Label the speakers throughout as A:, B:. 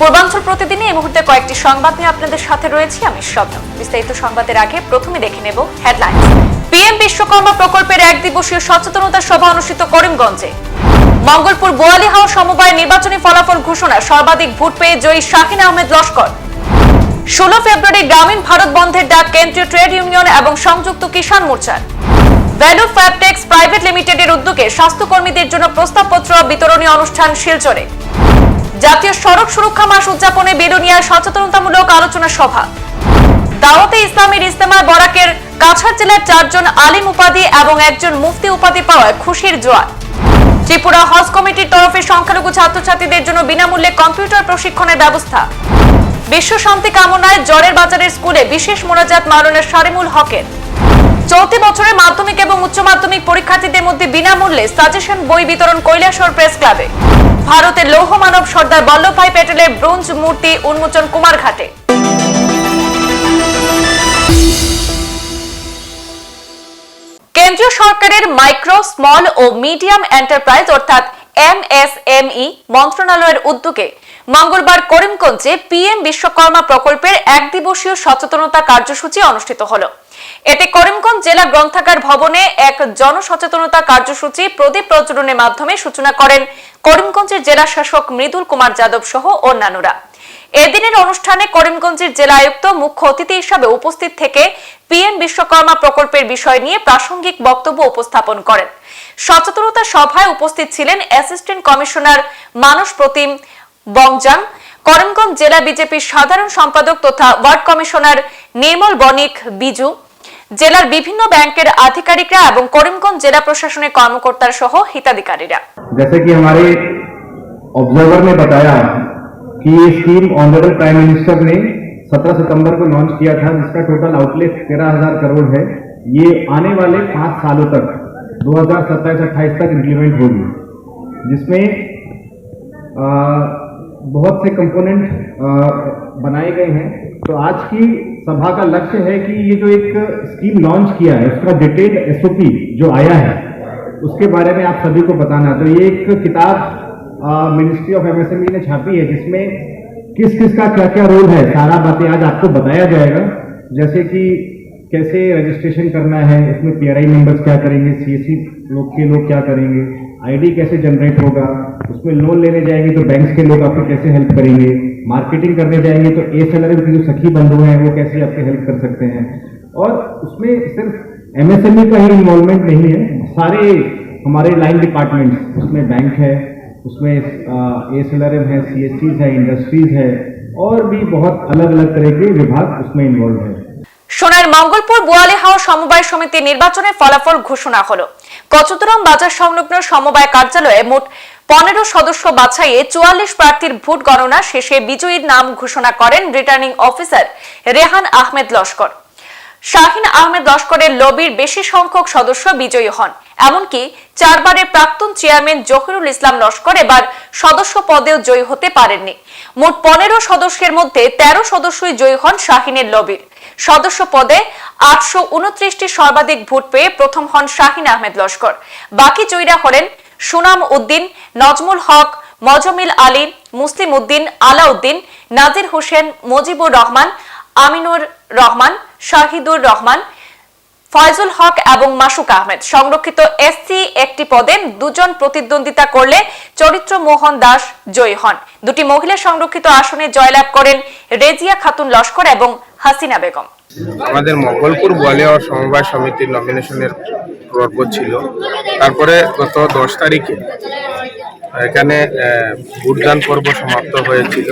A: পূর্বাঞ্চল প্রতিদিনে এই মুহূর্তে কয়েকটি সংবাদ নিয়ে আপনাদের সাথে রয়েছি। আমি শবনম বিস্তারিত সংবাদের আগে প্রথমে দেখে নেব হেডলাইন পিএম বিশ্বকর্মা প্রকল্পের এক দিবসীয় সচেতনতা সভা অনুষ্ঠিত করিমগঞ্জে। মঙ্গলপুর বোয়ালি হাওয়া সমবায় নির্বাচনী ফলাফল ঘোষণা, সর্বাধিক ভোট পেয়ে জয়ী শাহিন আহমেদ লস্কর। ষোলো ফেব্রুয়ারি গ্রামীণ ভারত বন্ধের ডাক কেন্দ্রীয় ট্রেড ইউনিয়ন এবং সংযুক্ত কিষাণ মোর্চার। ভ্যালু ফ্যাবটেক্স প্রাইভেট লিমিটেডের উদ্যোগে স্বাস্থ্যকর্মীদের জন্য প্রস্তাবপত্র বিতরণী অনুষ্ঠান শিলচরে। জাতীয় সড়ক সুরক্ষা মাস উদযাপনে বেলুনিয়ার সচেতনতামূলক আলোচনা সভা। দাওয়াতে ইসলামের ইস্তেমায় বরাকের কাছাড় জেলার চারজন আলিম উপাধি এবং একজন মুফতি উপাধি পাওয়ায় খুশির জোয়ার। ত্রিপুরা হজ কমিটির তরফে সংখ্যালঘু ছাত্রছাত্রীদের জন্য বিনামূল্যে কম্পিউটার প্রশিক্ষণের ব্যবস্থা। বিশ্ব শান্তি কামনায় জ্বরের বাজারের স্কুলে বিশেষ মোনাজাত মারণের সারিমুল হকের। চলতি বছরের মাধ্যমিক এবং উচ্চ মাধ্যমিক পরীক্ষার্থীদের মধ্যে বিনামূল্যে সাজেশন বই বিতরণ কৈলাসহর প্রেস ক্লাবে। ভারতের লৌহ মানব সর্দার বল্লভভাই প্যাটেলের ব্রোঞ্জ মূর্তি উন্মোচন কুমারঘাটে। কেন্দ্রীয় সরকারের মাইক্রো, স্মল ও মিডিয়াম এন্টারপ্রাইজ অর্থাৎ এমএসএমই মন্ত্রণালয়ের উদ্যোগে মঙ্গলবার করিমগঞ্জে পিএম বিশ্বকর্মা প্রকল্পের এক দিবসীয় সচেতনতা কার্যসূচি অনুষ্ঠিত হলো। এতে করিমগঞ্জ জেলা গ্রন্থাগার ভবনে এক জনসচেতনতা কার্যসূচি প্রদীপ প্রজ্বলনের মাধ্যমে সূচনা করেন করিমগঞ্জের জেলা শাসক মৃদুল কুমার যাদব সহ অন্যান্যরা। এদিনের অনুষ্ঠানে করিমগঞ্জের জেলা আয়ুক্ত মুখ্য অতিথি হিসাবে উপস্থিত থেকে পিএম বিশ্বকর্মা প্রকল্পের বিষয় নিয়ে প্রাসঙ্গিক বক্তব্য উপস্থাপন করেন। সচেতনতা সভায় উপস্থিত ছিলেন অ্যাসিস্ট্যান্ট কমিশনার মানস প্রতিম বংজাং করিমগঞ্জ জেলা বিজেপির সাধারণ সম্পাদক তথা ওয়ার্ড কমিশনার নির্মল বণিক বিজু জেলার বিভিন্ন ব্যাংকের আধিকারিকরা এবং করিমগঞ্জ জেলা প্রশাসনের কর্মকর্তার সহ হিতাধিকারীরা
B: जैसे कि हमारे ऑब्जर्वर ने बताया कि ये स्कीम ऑनरेबल प्राइम मिनिस्टर ने 17 सितंबर को लॉन्च किया था जिसका टोटल आउटले तेरह हजार करोड़ है ये आने वाले पांच सालों तक 2027-28 तक इम्प्लीमेंट होगी जिसमें आ, बहुत से कंपोनेंट बनाए गए हैं तो आज की सभा का लक्ष्य है कि ये जो एक स्कीम लॉन्च किया है, उसका डिटेल एसओपी जो आया है, उसके बारे में आप सभी को बताना तो ये एक किताब मिनिस्ट्री ऑफ़ एमएसएमई ने छापी है, जिसमें किस किस का क्या क्या रोल है, सारा बातें आज आपको बताया जाएगा। जैसे कि कैसे रजिस्ट्रेशन करना है उसमें पीआरआई मेंबर्स क्या करेंगे सीएससी लोग के लोग क्या करेंगे आईडी कैसे जनरेट होगा? उसमें लोन लेने जाएँगे तो बैंक्स के लोग आपको कैसे हेल्प करेंगे? मार्केटिंग करने जाएँगे तो ए सेलर के जो सखी बंधु हैं, वो कैसे आपकी हेल्प कर सकते हैं? और उसमें सिर्फ़ एमएसएमई का ही इन्वॉल्वमेंट नहीं है, सारे हमारे लाइन डिपार्टमेंट्स उसमें बैंक है, उसमें ए सेलर है सी है इंडस्ट्रीज़ है, और भी बहुत अलग अलग तरह के विभाग उसमें इन्वॉल्व है।
A: সোনার মঙ্গলপুর বোয়ালি হাওয়া সমবায় সমিতি নির্বাচনের ফলাফল ঘোষণা হলো। কচুতরাম বাজার সংলগ্ন সমবায় কার্যালয়ে মোট পনেরো সদস্য বাছাইয়ে চুয়াল্লিশ প্রার্থীর ভোট গণনা শেষে বিজয়ীর নাম ঘোষণা করেন রিটার্নিং অফিসার রেহান আহমেদ লস্কর। শাহিন আহমেদ লস্করের লবির বেশি সংখ্যক সদস্য বিজয়ী হন। এমনকি চারবারের প্রাক্তন চেয়ারম্যান জহিরুল ইসলাম লস্কর এবার সদস্য পদেও জয়ী হতে পারেননি। মোট পনেরো সদস্যের মধ্যে তেরো সদস্যই জয়ী হন শাহিনের লবির। সদস্য পদে আটশো উনত্রিশটি সর্বাধিক ভোট পেয়ে প্রথম হন শাহিন আহমেদ লস্কর। বাকি জয়ীরা হলেন সুনাম উদ্দিন, নজমুল হক, মজমিল আলী, মুসলিম উদ্দিন, আলাউদ্দিন, নাজির হোসেন, মজিবুর রহমান, আমিনুর রহমান, শাহিদুর রহমান, ফয়জুল হক এবং মাসুক আহমেদ। সংরক্ষিত এসসি একটি পদে দুজন প্রতিদ্বন্দ্বিতা করলে চরিত্র মোহন দাস জয়ী হন। দুটি মহিলা সংরক্ষিত আসনে জয়লাভ করেন রেজিয়া খাতুন লস্কর এবং হাসিনা বেগম।
C: আমাদের মঙ্গলপুর গোয়ালিয়া সমবায় সমিতির নমিনেশনের পর্ব ছিল। তারপরে গত দশ তারিখে এখানে ভোটদান পর্ব সমাপ্ত হয়েছিল।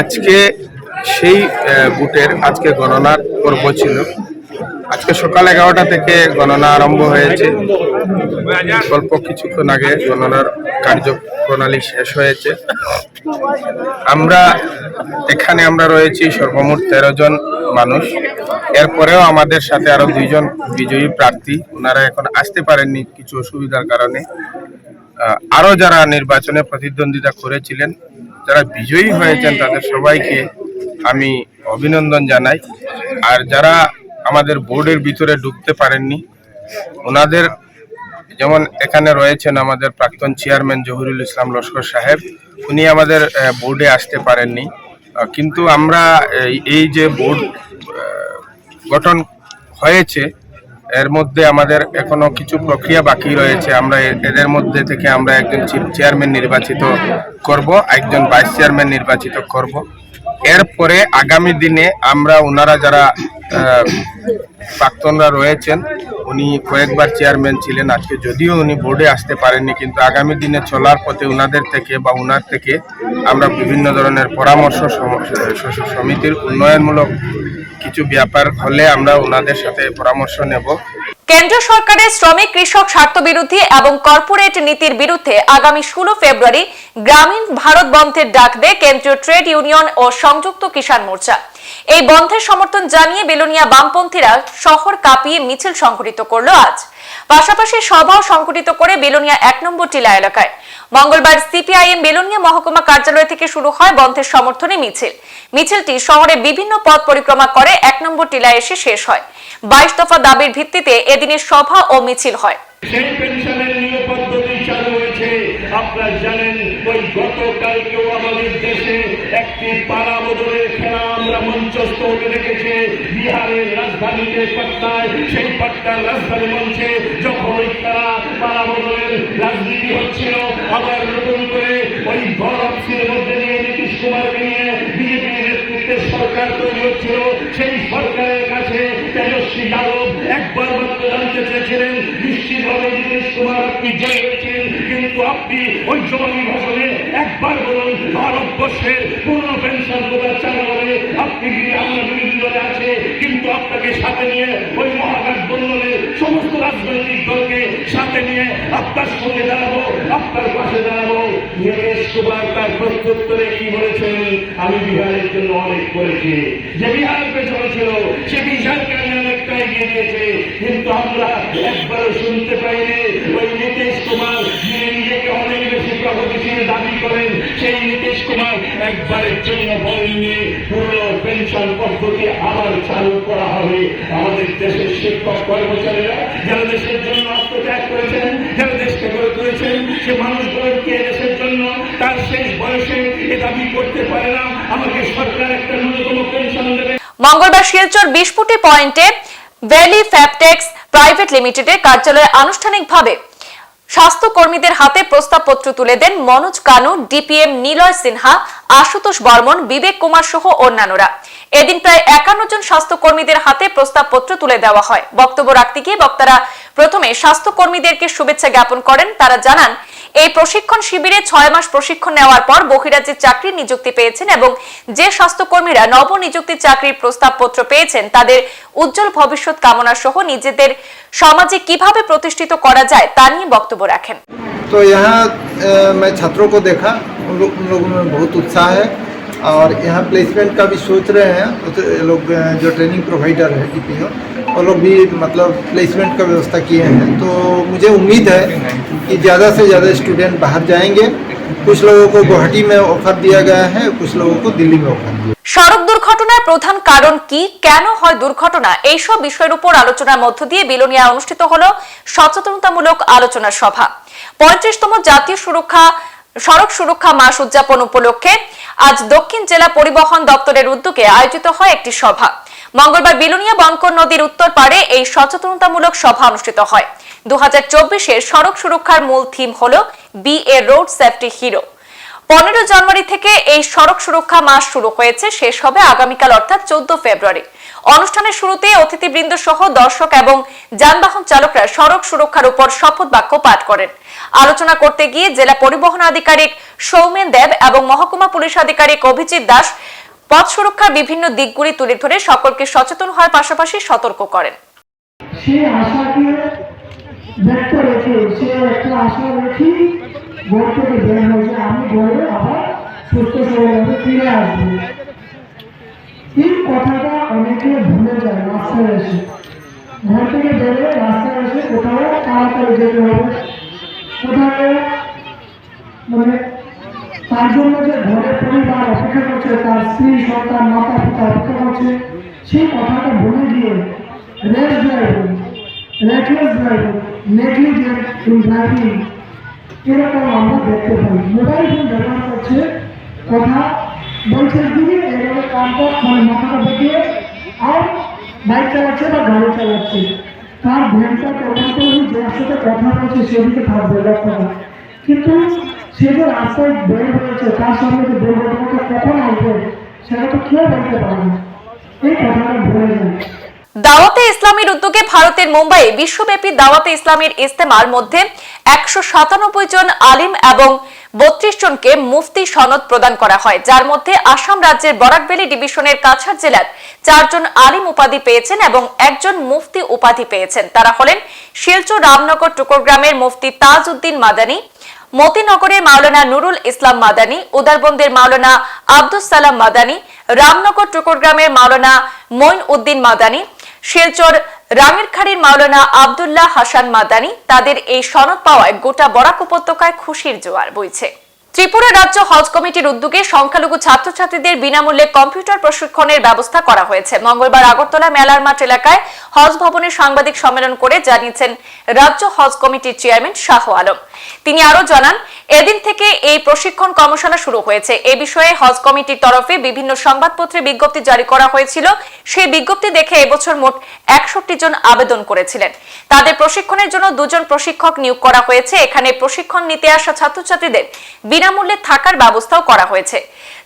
C: আজকে সেই বুটের আজকে গণনার পর্ব ছিল। আজকে সকাল এগারোটা থেকে গণনা আরম্ভ হয়েছে। অল্প কিছুক্ষণ আগে গণনার কার্যপ্রণালী শেষ হয়েছে। আমরা, এখানে আমরা রয়েছি সর্বমোট তেরো জন মানুষ। এরপরেও আমাদের সাথে আরও দুইজন বিজয়ী প্রার্থী। ওনারা এখন আসতে পারেননি কিছু অসুবিধার কারণে। আরও যারা নির্বাচনে প্রতিদ্বন্দ্বিতা করেছিলেন, যারা বিজয়ী হয়েছেন, তাদের সবাইকে আমি অভিনন্দন জানাই। আর যারা আমাদের বোর্ডের ভিতরে ঢুকতে পারেননি। ওনাদের যেমন এখানে রয়েছেন আমাদের প্রাক্তন চেয়ারম্যান জহুরুল ইসলাম লস্কর সাহেব, উনি আমাদের বোর্ডে আসতে পারেননি। কিন্তু আমরা এই- যে বোর্ড গঠন হয়েছে, এর মধ্যে আমাদের এখনও কিছু প্রক্রিয়া বাকি রয়েছে। আমরা এদের মধ্যে থেকে আমরা একজন চিফ চেয়ারম্যান নির্বাচিত করব, একজন ভাইস চেয়ারম্যান নির্বাচিত করব। এরপরে আগামী দিনে আমরা ওনারা যারা প্রাক্তনরা রয়েছেন, উনি কয়েকবার চেয়ারম্যান ছিলেন আজকে, যদিও উনি বোর্ডে আসতে পারেননি, কিন্তু আগামী দিনে চলার পথে ওনাদের থেকে বা ওনার থেকে আমরা বিভিন্ন ধরনের পরামর্শ সমিতির উন্নয়নমূলক কিছু ব্যাপার হলে আমরা ওনাদের সাথে পরামর্শ নেব।
A: কেন্দ্র সরকারের শ্রমিক, কৃষক স্বার্থ বিরোধী এবং কর্পোরেট নীতির বিরুদ্ধে আগামী ষোলো ফেব্রুয়ারি গ্রামীণ ভারত বন্ধের ডাক দেয় কেন্দ্রীয় ট্রেড ইউনিয়ন ও সংযুক্ত কিষাণ মোর্চা। এই বন্ধের সমর্থন জানিয়ে বেলুনিয়া বামপন্থীরা শহর কাঁপিয়ে মিছিল সংঘটিত করল আজ। পাশাপাশি সভাও সংঘটিত করে বেলুনিয়া এক নম্বর টিলা এলাকায়। মঙ্গলবার সিপিআইএম বেলুনিয়া মহকুমা কার্যালয় থেকে শুরু হয় বন্ধের সমর্থনে মিছিল। মিছিলটি শহরে বিভিন্ন পথ পরিক্রমা করে, এক নম্বর টিলায় এসে শেষ হয়। বাইশ দফা দাবির ভিত্তিতে এদিনের সভা ও মিছিল হয়।
D: সেই পেনশনের নিয়োগ পদ্ধতি চালু হয়েছে। আপনারা জানেন, ওই গতকালকেও আমাদের দেশে একটি পাড়া বদলের খেলা আমরা মঞ্চস্থ হতে দেখেছি। বিহারের রাজধানীতে সেই পাটনার রাজধানী মঞ্চে যখন ওই রাজনীতি হচ্ছিল, আবার নতুন করে ওই অফিসের মধ্যে নিয়ে নীতিশ কুমারকে নিয়ে বিজেপি নেতৃত্বে সরকার তৈরি হচ্ছিল। সেই সরকারের কাছে তেজস্বী যাদব একবার মাত্র জানতে চেয়েছিলেন, নিশ্চিতভাবে নীতিশ কুমার আপনি জেলে কিন্তু আপনি ভাষণে একবার বলুন ভারতবর্ষের পূর্ণ পেনশন চালু হবে আপনি কি আমরা বিরোধী দলে আছে, কিন্তু আপনাকে সাথে নিয়ে ওই মহাগঠবন্ধনের সমস্ত রাজনৈতিক দলকে সাথে নিয়ে আপনার সঙ্গে দাঁড়াবো, আপনার পাশে দাঁড়াবো। কুমার তার প্রত্যুত্তরে কি বলেছেন? আমি বিহারের জন্য অনেক করেছি। যে বিহার পেছনে ছিল, সে বিহারকে আমি অনেকটা এগিয়ে দিয়েছে। কিন্তু আমরা একবারও শুনতে পাইনি। ওই নীতিশ কুমার প্রগতিশীল দাবি করেন, সেই নীতিশ কুমার একবারের জন্য বলেননি পুরো পেনশন পদ্ধতি আবার চালু করা হবে। আমাদের দেশের শিক্ষক কর্মচারীরা যারা দেশের জন্য আত্মত্যাগ করেছেন, যারা দেশকে গড়ে তুলেছেন, সে মানুষগুলোকে দেশের জন্য তার শেষ বয়সে এ দাবি করতে পারে না। আমাকে সরকার একটা ন্যূনতম পেনশন দেবে।
A: মঙ্গলবার শিলচর বিশপুটি পয়েন্টে ভ্যালি ফ্যাপটেক্স প্রাইভেট লিমিটেডের কার্যালয়ে আনুষ্ঠানিকভাবে স্বাস্থ্যকর্মীদের হাতে প্রস্তাবপত্র তুলে দেন মনোজ কানু, ডিপিএম নিলয় সিনহা, আশুতোষ বর্মন, বিবেক কুমার সহ অন্যান্যরা। এদিন প্রায় একান্ন জন স্বাস্থ্যকর্মীদের হাতে প্রস্তাবপত্র তুলে দেওয়া হয়। বক্তব্য রাখতে গিয়ে বক্তারা প্রথমে স্বাস্থ্যকর্মীদেরকে শুভেচ্ছা জ্ঞাপন করেন। তারা জানান এই প্রশিক্ষণ শিবিরে ছয় মাস প্রশিক্ষণ নেওয়ার পর বহিরাজ্যে চাকরির নিযুক্তি পেয়েছেন এবং যে স্বাস্থ্যকর্মীরা নবনিযুক্তি চাকরির প্রস্তাবপত্র পেয়েছেন তাদের উজ্জ্বল ভবিষ্যৎ কামনা সহ নিজেদের সমাজে কিভাবে প্রতিষ্ঠিত করা যায় তা নিয়ে বক্তব্য রাখেন
E: तो यहाँ अ, मैं छात्रों को देखा उन लोग उन लोगों में बहुत उत्साह है और यहाँ प्लेसमेंट का भी सोच रहे हैं तो ये लोग अ, जो ट्रेनिंग प्रोवाइडर है डी वो लोग भी मतलब प्लेसमेंट का व्यवस्था किए हैं तो मुझे उम्मीद है कि ज़्यादा से ज़्यादा स्टूडेंट बाहर जाएंगे कुछ लोगों को गुवाहाटी में ऑफर दिया गया है कुछ लोगों को दिल्ली में ऑफर दिया
A: সড়ক দুর্ঘটনার প্রধান কারণ কি কেন হয় দুর্ঘটনা এইসব বিষয়ের উপর আলোচনার মধ্য দিয়ে বিলোনিয়া অনুষ্ঠিত হল সচেতনতামূলক আলোচনা সভা পঁয়ত্রিশতম জাতীয় সুরক্ষা সড়ক সুরক্ষা মাস উদযাপন উপলক্ষে আজ দক্ষিণ জেলা পরিবহন দপ্তরের উদ্যোগে আয়োজিত হয় একটি সভা মঙ্গলবার বিলোনিয়া বনকর নদীর উত্তর পারে এই সচেতনতামূলক সভা অনুষ্ঠিত হয়। দু হাজার সড়ক সুরক্ষার মূল থিম হল be a road safety hero পনেরো জানুয়ারি থেকে এই সড়ক সুরক্ষা মাস শুরু হয়েছে, শেষ হবে আগামীকাল অর্থাৎ চোদ্দ ফেব্রুয়ারি। অনুষ্ঠানের শুরুতে অতিথিবৃন্দ সহ দর্শক এবং যানবাহন চালকরা সড়ক সুরক্ষার উপর শপথ বাক্য পাঠ করেন। আলোচনা করতে গিয়ে জেলা পরিবহন আধিকারিক সৌমেন দেব এবং মহকুমা পুলিশ আধিকারিক অভিজিৎ দাস পথ সুরক্ষার বিভিন্ন দিকগুলি তুলে ধরে সকলকে সচেতন হওয়ার পাশাপাশি সতর্ক করেন।
F: মানে তার জন্য যে ঘরের পরিবার অপেক্ষা করছে, তার স্ত্রী, সন্তান, মাতা পিতা অপেক্ষা করছে, সেই কথাটা ভুলে গিয়ে race driving reckless driving, negligent in driving এরকম আমরা দেখতে পাই। মোবাইল ফোন ব্যবহার করছে, কথা বলছে, দিদি, এভাবে কানটা মানে মাথাটা বেঁকিয়ে আর বাইক চালাচ্ছে বা গাড়ি চালাচ্ছে? তার ভ্যানটা কখন করে যার সাথে কথা বলছে, সেদিকে থাকবে লক্ষ্যটা কিন্তু সে রাস্তায় বের হয়েছে, তার সামনে যে দুর্ঘটনাটা কখন আসবে? সেটা তো কেউ বলতে পারে এই কথাটা ভুলে যায়
A: দাওয়াতে ইসলামের উদ্যোগে ভারতের মুম্বাইয়ে বিশ্বব্যাপী দাওয়াতে ইসলামের ইস্তেমার মধ্যে একশো সাতানব্বই জন আলিম এবং বত্রিশ জনকে মুফতি সনদ প্রদান করা হয়, যার মধ্যে আসাম রাজ্যের বরাকবেলি ডিভিশনের কাছাড় জেলার চারজন আলিম উপাধি পেয়েছেন এবং একজন মুফতি উপাধি পেয়েছেন। তারা হলেন শিলচর রামনগর টুকরগ্রামের মুফতি তাজ উদ্দিন মাদানী মতিনগরের মাওলানা নুরুল ইসলাম মাদানী, উদারবন্দের মাওলানা আব্দুস সালাম মাদানী, রামনগর টুকরগ্রামের মাওলানা মঈন উদ্দিন মাদানী, শিলচর রামেরখাড়ির মাওলানা আব্দুল্লাহ হাসান মাদানী, তাদের এই সনদ পাওয়ায় গোটা বরাক উপত্যকায় খুশির জোয়ার বইছে। ত্রিপুরা রাজ্য হজ কমিটির উদ্যোগে সংখ্যালঘু ছাত্রছাত্রীদের বিনামূল্যে কম্পিউটার প্রশিক্ষণের ব্যবস্থা করা হয়েছে। মঙ্গলবার আগরতলা মেলার মাঠ এলাকায় হজ ভবনে সাংবাদিক সম্মেলন করে জানিয়েছেন রাজ্য হজ কমিটির চেয়ারম্যান শাহ আলম। তিনি আরও জানান, এদিন থেকে এই প্রশিক্ষণ কর্মশালা শুরু হয়েছে। এ বিষয়ে হজ কমিটির তরফে বিভিন্ন সংবাদপত্রে বিজ্ঞপ্তি জারি করা হয়েছিল। সেই বিজ্ঞপ্তি দেখে এবছর মোট একষট্টি জন আবেদন করেছিলেন। তাদের প্রশিক্ষণের জন্য দুজন প্রশিক্ষক নিয়োগ করা হয়েছে। এখানে প্রশিক্ষণ নিতে আসা ছাত্রছাত্রীদের বিনামূল্যে থাকার ব্যবস্থাও করা হয়েছে।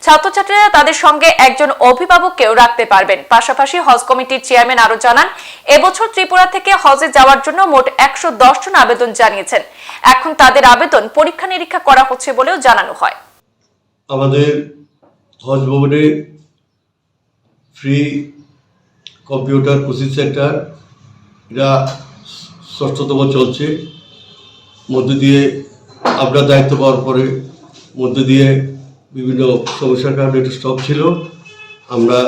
A: ছাত্রছাত্রীরা তাদের সঙ্গে একজন অভিভাবককেও রাখতে পারবেন। পাশাপাশি হজ কমিটির চেয়ারম্যান আরও জানান, এবছর ত্রিপুরা থেকে হজে যাওয়ার জন্য মোট একশো জন আবেদন জানিয়েছেন। এখন তাদের আবেদন পরীক্ষা নিরীক্ষা করা হচ্ছে বলেও জানানো হয়।
G: আমাদের হজ ভবনে ফ্রি কম্পিউটার কোচিং সেন্টার এটা ষষ্ঠতম চলছে। মধ্য দিয়ে আপনার দায়িত্ব পাওয়ার পরে মধ্য দিয়ে বিভিন্ন সমস্যার কারণে একটু স্টপ ছিল। আমরা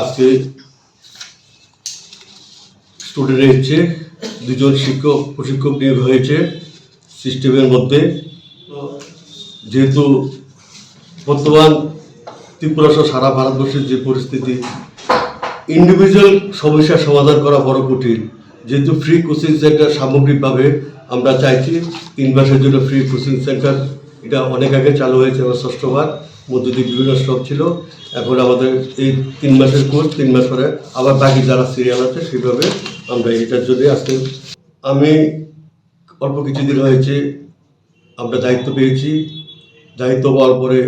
G: আজকে স্টুডেন্ট এসছে দুজন শিক্ষক, প্রশিক্ষক নিয়োগ হয়েছে সিস্টেমের মধ্যে। যেহেতু বর্তমান ত্রিপুরা সহ সারা ভারতবর্ষের যে পরিস্থিতি ইন্ডিভিজুয়াল সমস্যার সমাধান করা বড় কঠিন। যেহেতু ফ্রি কোচিং সেন্টার সামগ্রিকভাবে আমরা চাইছি, তিন মাসের জন্য ফ্রি কোচিং সেন্টার এটা অনেক আগে চালু হয়েছে আমার ষষ্ঠবার মধ্য দিয়ে বিভিন্ন স্টক ছিল। এখন আমাদের এই তিন মাসের কোর্স তিন মাস পরে আবার বাকি যারা সিরিয়াল আছে সেভাবে আমরা এটার জন্য আজকে আমি অল্প কিছুদিন হয়েছে আমরা দায়িত্ব পেয়েছি। দায়িত্ব পাওয়ার পরে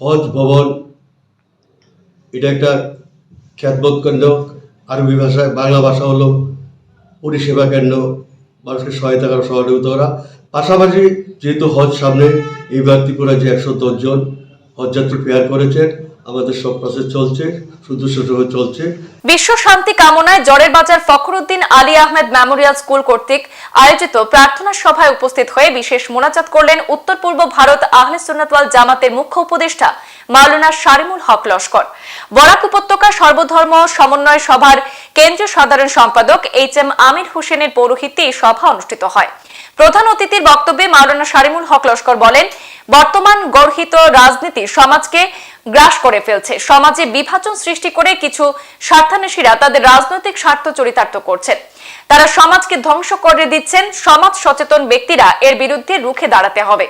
G: হজ, ভবন, এটা একটা খ্যাতবোধ কেন্দ্র। আরবি ভাষায় বাংলা ভাষা হলো পরিষেবা কেন্দ্র। মানুষকে সহায়তা করা সহযোগিতা করা। পাশাপাশি যেহেতু হজ সামনে এইবার ত্রিপুরা যে একশো দশজন হজযাত্রী পেয়ার করেছেন, আমাদের সব প্রসেস চলছে সুদূরভাবে চলছে।
A: বিশ্ব শান্তি কামনায় জরের বাজার ফখরুদ্দিন আলী আহমেদ মেমোরিয়াল স্কুল কর্তৃক আয়োজিত প্রার্থনা সভায় উপস্থিত হয়ে বিশেষ মোনাজাত করলেন উত্তর পূর্ব ভারত আহলে সুন্নাতওয়াল জামাতের মুখ্য উপদেষ্টা মাওলানা শারিমুল হক লস্কর। বরাক উপত্যকা সর্বধর্ম সমন্বয় সভার কেন্দ্রীয় সাধারণ সম্পাদক এইচ এম আমির হোসেনের পৌরোহিত্যে এই সভা অনুষ্ঠিত হয়। প্রধান অতিথির বক্তব্যে মাওলানা শারিমুল হক লস্কর বলেন, বর্তমান গর্হিত রাজনীতি সমাজকে গ্রাস করে ফেলছে। সমাজে বিভাজন সৃষ্টি করে কিছু স্বার্থান্বেষীরা তাদের রাজনৈতিক স্বার্থ চরিতার্থ করছেন। তারা সমাজকে ধ্বংস করে দিচ্ছেন। সমাজ সচেতন ব্যক্তিরা এর বিরুদ্ধে রুখে দাঁড়াতে হবে।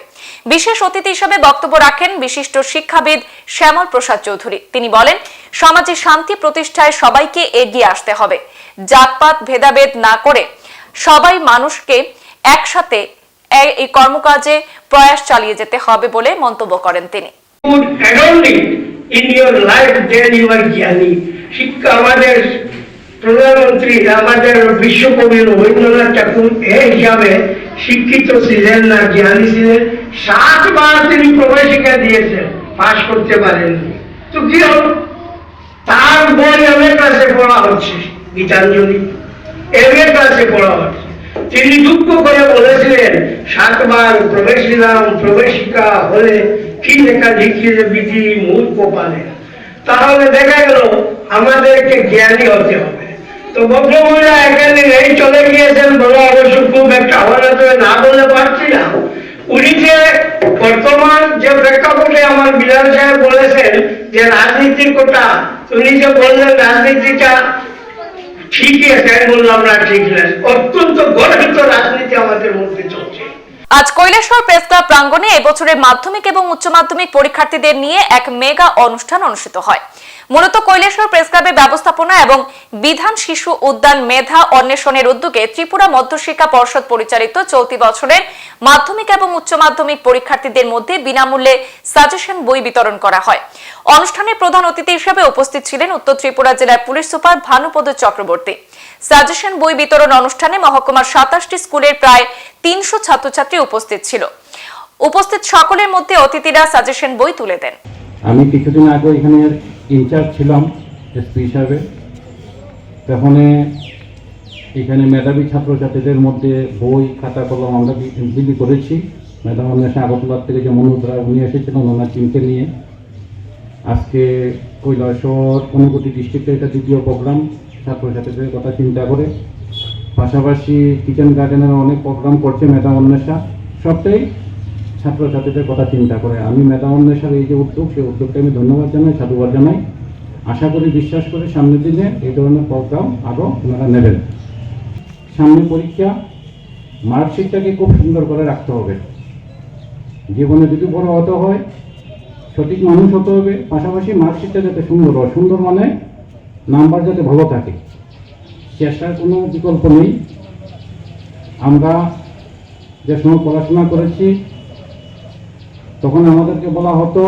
A: বিশেষ অতিথি হিসেবে বক্তব্য রাখেন বিশিষ্ট শিক্ষাবিদ শ্যামল প্রসাদ চৌধুরী। তিনি বলেন, সমাজে শান্তি প্রতিষ্ঠায় সবাইকে এগিয়ে আসতে হবে। জাতপাত, ভেদাভেদ না করে সবাই মানুষকে একসাথে এই কর্মকাজে প্রয়াস চালিয়ে যেতে হবে বলে মন্তব্য করেন তিনি।
H: প্রধানমন্ত্রী আমাদের বিশ্বকবি রবীন্দ্রনাথ ঠাকুর এ হিসাবে শিক্ষিত ছিলেন না, জ্ঞানী ছিলেন। সাতবার তিনি প্রবেশিকা দিয়েছেন, পাশ করতে পারেননি। তো কি হল? তার বই এম এ ক্লাসে পড়া হচ্ছে, গীতাঞ্জলি। এম এ ক্লাসে পড়া হচ্ছে। তিনি দুঃখ করে বলেছিলেন, সাতবার প্রবেশ দিলাম প্রবেশিকা হলে কি লেখা লিখিয়ে বিধি মূল কপালে? তাহলে দেখা গেল, আমাদেরকে জ্ঞানী হতে হবে। তো ভদ্রমহিলা এখানে এই চলে গিয়েছেন বলে অবশ্য খুব একটা না বলতে পারছি না উনি যে বর্তমান যে প্রেক্ষাপটে আমার বিলাল সাহেব বলেছেন যে রাজনীতির কথা উনি যে বললেন রাজনীতিটা ঠিকই আছে, আমি বললাম না ঠিক না। অত্যন্ত গর্বিত রাজনীতি আমাদের মধ্যে চলছে।
A: আজ কৈলাসহর প্রেস ক্লাব প্রাঙ্গণে এবছরের মাধ্যমিক এবং উচ্চ মাধ্যমিক পরীক্ষার্থীদের নিয়ে এক মেগা অনুষ্ঠান অনুষ্ঠিত হয়। মূলত কৈলাসহর প্রেস ক্লাবের ব্যবস্থাপনা এবং বিধান শিশু উদ্যান মেধা অন্বেষণের উদ্যোগে ত্রিপুরা মধ্যশিক্ষা পর্ষদ পরিচালিত চলতি বছরের মাধ্যমিক এবং উচ্চ মাধ্যমিক পরীক্ষার্থীদের মধ্যে বিনামূল্যে সাজেশন বই বিতরণ করা হয়। অনুষ্ঠানে প্রধান অতিথি হিসেবে উপস্থিত ছিলেন উত্তর ত্রিপুরা জেলার police super Bhanupada Chakraborty. Suggestion বই বিতরণ অনুষ্ঠানে মহকুমার সাতাশটি স্কুলের প্রায় তিনশো ছাত্রছাত্রী উপস্থিত ছিল। উপস্থিত সকলের মধ্যে অতিথিরা সাজেশন বই তুলে দেন।
I: আমি কিছুদিন আগে এখানে ইনচার্জ ছিলাম এসপি হিসাবে। তখন এখানে মেধাবী ছাত্রছাত্রীদের মধ্যে বই, খাতা, কলম আমরা বিলি করেছি। ম্যাডাম অন্বেষণ আগরতলার থেকে যে মনোদরা উনি এসেছিলেন, ওনার টিমকে নিয়ে। আজকে কৈলাসর অনুভূতি ডিস্ট্রিক্টে এটা দ্বিতীয় প্রোগ্রাম ছাত্রছাত্রীদের কথা চিন্তা করে। পাশাপাশি কিচেন গার্ডেনের অনেক প্রোগ্রাম করছে ম্যাডাম অন্বেষা। সবটাই ছাত্রছাত্রীদের কথা চিন্তা করে। আমি মেধা অন্বেষার এই যে উদ্যোগ, সেই উদ্যোগকে আমি ধন্যবাদ জানাই, সাধুবাদ জানাই। আশা করি, বিশ্বাস করি, সামনের দিনে এই ধরনের প্রোগ্রাম আরও ওনারা নেবেন। সামনে পরীক্ষা, মার্কশিটটাকে খুব সুন্দর করে রাখতে হবে। জীবনে যদি বড় হতে হয়, সঠিক মানুষ হতে হবে, পাশাপাশি মার্কশিটটা যাতে সুন্দর হয়। সুন্দর মানে নাম্বার যাতে ভালো থাকে। চেষ্টার কোনো বিকল্প নেই। আমরা যে সময় পড়াশোনা করেছি তখন আমাদেরকে বলা হতো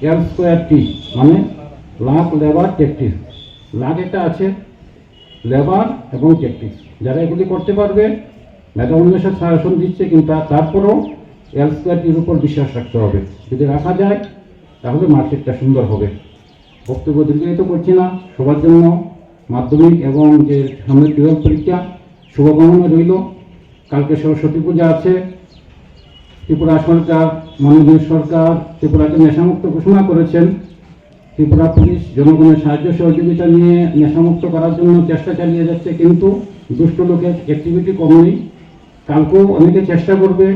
I: এল স্কোয়ার টি মানে লাখ লেবার টেকটিস লাখ একটা আছে লেবার এবং টেকটিস যারা এগুলি করতে পারবে মেধা উন্মেষের সাজেশন দিচ্ছে কিন্তু তারপরেও এল স্কোয়ার টির উপর বিশ্বাস রাখতে হবে। যদি রাখা যায়, তাহলে মার্কেটটা সুন্দর হবে। বক্তব্য দীর্ঘায়িত করছি না। সবার জন্য মাধ্যমিক এবং যে সামনে টুয়েলভ পরীক্ষা শুভকামনা রইল। কালকে সরস্বতী পূজা আছে। ত্রিপুরা সরকার মাননীয় সরকার, ত্রিপুরাকে নেশামুক্ত ঘোষণা করেছেন। ত্রিপুরা পুলিশ জনগণের সাহায্য সহযোগিতা নিয়ে নেশামুক্ত করার জন্য চেষ্টা চালিয়ে যাচ্ছে, কিন্তু দুষ্ট লোকের অ্যাক্টিভিটি কম নেই কালকেও অনেকে চেষ্টা করবে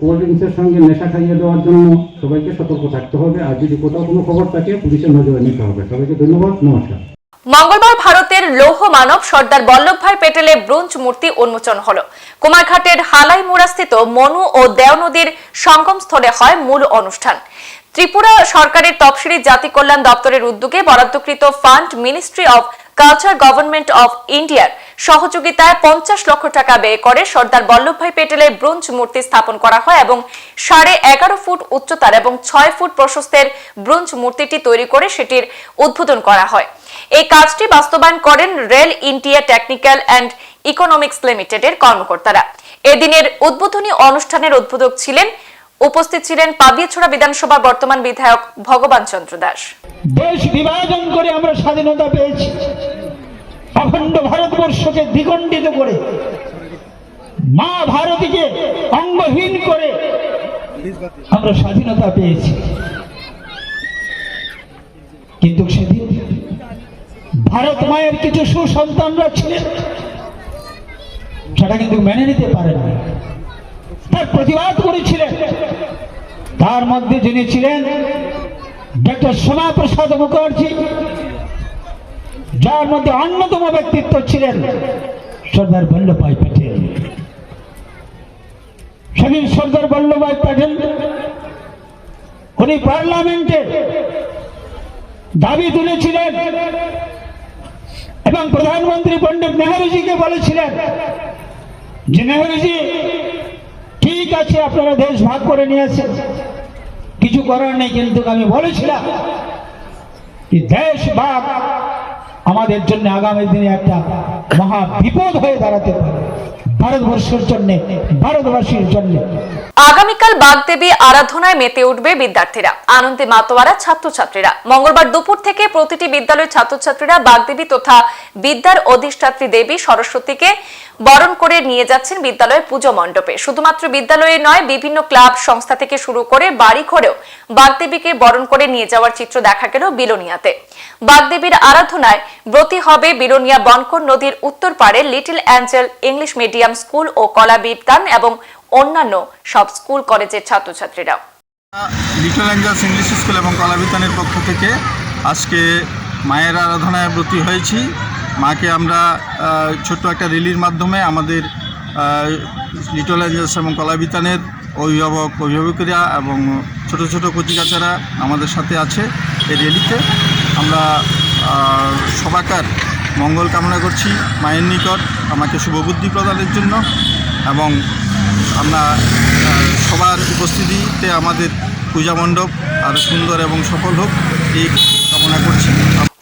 I: কোল্ড ড্রিঙ্কসের সঙ্গে নেশা খাইয়ে দেওয়ার জন্য। সবাইকে সতর্ক থাকতে হবে। আর যদি কোথাও কোনো খবর থাকে, পুলিশের নজরে নিতে হবে। সবাইকে ধন্যবাদ। নমস্কার।
A: মঙ্গলবার ভারতের লৌহ মানব সর্দার বল্লভভাই পেটেলের ব্রোঞ্জ মূর্তি উন্মোচন হল। কুমারঘাটের হালাই হালাইমুড়াস্থিত মনু ও দেও নদীর সঙ্গমস্থলে হয় মূল অনুষ্ঠান। ত্রিপুরা সরকারের তফসিলি জাতি কল্যাণ দপ্তরের উদ্যোগে বরাদ্দকৃত fund ministry of culture government of ইন্ডিয়ার সহযোগিতায় পঞ্চাশ লক্ষ টাকা ব্যয় করে সর্দার বল্লভভাই পেটেলের ব্রোঞ্জ মূর্তি স্থাপন করা হয় এবং সাড়ে এগারো ফুট উচ্চতার এবং ছয় ফুট প্রশস্তের ব্রোঞ্জ মূর্তিটি তৈরি করে সেটির উদ্বোধন করা হয়। এই কাজটি বাস্তবায়ন করেন rail India technical and economics লিমিটেডের কর্মকর্তারা। এদিনের উদ্বোধনী অনুষ্ঠানের উদ্বোধক ছিলেন, উপস্থিত ছিলেন পাবিয়াছড়া বিধানসভা বর্তমান বিধায়ক ভগবান চন্দ্র দাস।
F: দেশ বিভাজন করে আমরা স্বাধীনতা পেয়েছি। অখণ্ড ভারতবর্ষকে দ্বিখণ্ডিত করে, মা ভারতীকে অঙ্গহীন করে আমরা স্বাধীনতা পেয়েছি। কিন্তু সেদিন ভারত মায়ের কিছু সুসন্তানরা ছিলেন। সেটা কিন্তু মেনে নিতে পারেন। তার প্রতিবাদ করেছিলেন। তার মধ্যে যিনি ছিলেন ডক্টর শ্যামাপ্রসাদ মুখার্জি, যার মধ্যে অন্যতম ব্যক্তিত্ব ছিলেন সর্দার বল্লভভাই প্যাটেল। সেদিন সর্দার বল্লভভাই প্যাটেল, উনি পার্লামেন্টে দাবি তুলেছিলেন এবং প্রধানমন্ত্রী পণ্ডিত নেহরুজিকে বলেছিলেন যে, নেহরুজি, ঠিক আছে, আপনারা দেশ ভাগ করে নিয়েছেন। কিছু করার নেই, কিন্তু আমি বলেছিলাম দেশ ভাগ আমাদের জন্য আগামী দিনে একটা মহা বিপদ হয়ে দাঁড়াতে পারে। ভারতবর্ষের জন্য, ভারতবাসীর জন্য।
A: আগামীকাল বাগদেবী আরাধনায় মেতে উঠবে বিদ্যার্থীরা। আনন্দে মাতোয়ারা ছাত্রছাত্রীরা। মঙ্গলবার দুপুর থেকে প্রতিটি বিদ্যালয়ের ছাত্রছাত্রীরা বাগদেবী তথা বিদ্যার অধিষ্ঠাত্রী দেবী সরস্বতীকে বরণ করে নিয়ে যাচ্ছেন বিদ্যালয়ের পুজো মণ্ডপে। শুধুমাত্র বিদ্যালয়ে নয়, বিভিন্ন ক্লাব সংস্থা থেকে শুরু করে বাড়ি ঘরেও বাগদেবীকে বরণ করে নিয়ে যাওয়ার চিত্র দেখা গেল বিলোনিয়াতে। বাগদেবীর আরাধনায় ব্রতী হবে বিলোনিয়া বনকর নদীর উত্তর পাড়ে little angel English medium school ও কলা বিদ্যান এবং অন্যান্য সব স্কুল কলেজের ছাত্রছাত্রীরা।
J: লিটল অ্যাঞ্জেলস ইংলিশ স্কুল এবং কলাবিতানের পক্ষ থেকে আজকে মায়ের আরাধনায় ব্রতী হয়েছি। মাকে আমরা ছোট্ট একটা র্যালির মাধ্যমে আমাদের লিটল অ্যাঞ্জেলস এবং কলাবিতানের অভিভাবক, অভিভাবকেরা এবং ছোট ছোট কচিকাচারা আমাদের সাথে আছে এই র্যালিতে আমরা সবাকার মঙ্গল কামনা করছি, মায়ের নিকট আমাকে শুভবুদ্ধি প্রদানের জন্য এবং আমরা সবার উপস্থিতিতে আমাদের পূজা মণ্ডপ আরও সুন্দর এবং সফল হোক, এই কামনা করছি।